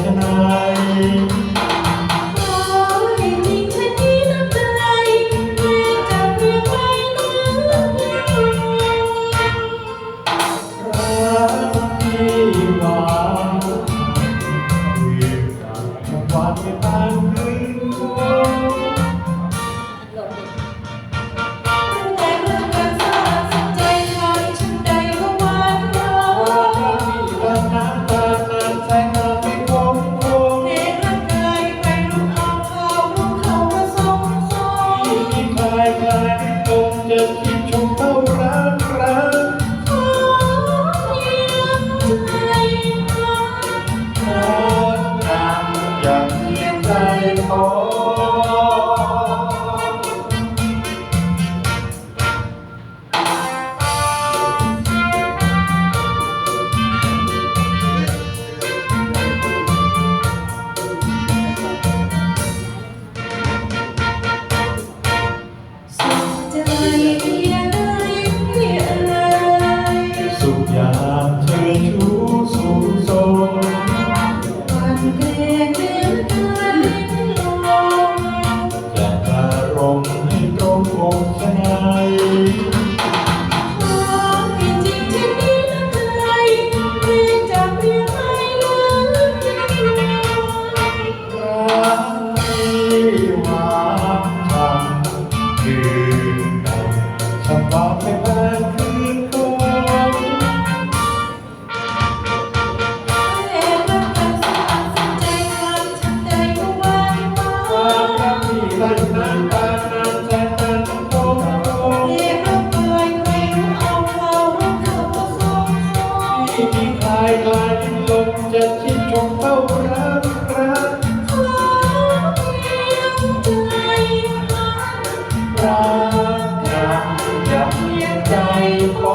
ชนะ the อยากเชิญชูสู่ทรงวันเกรงเดือนการาจะกระรงให้ตรงอกใจ time for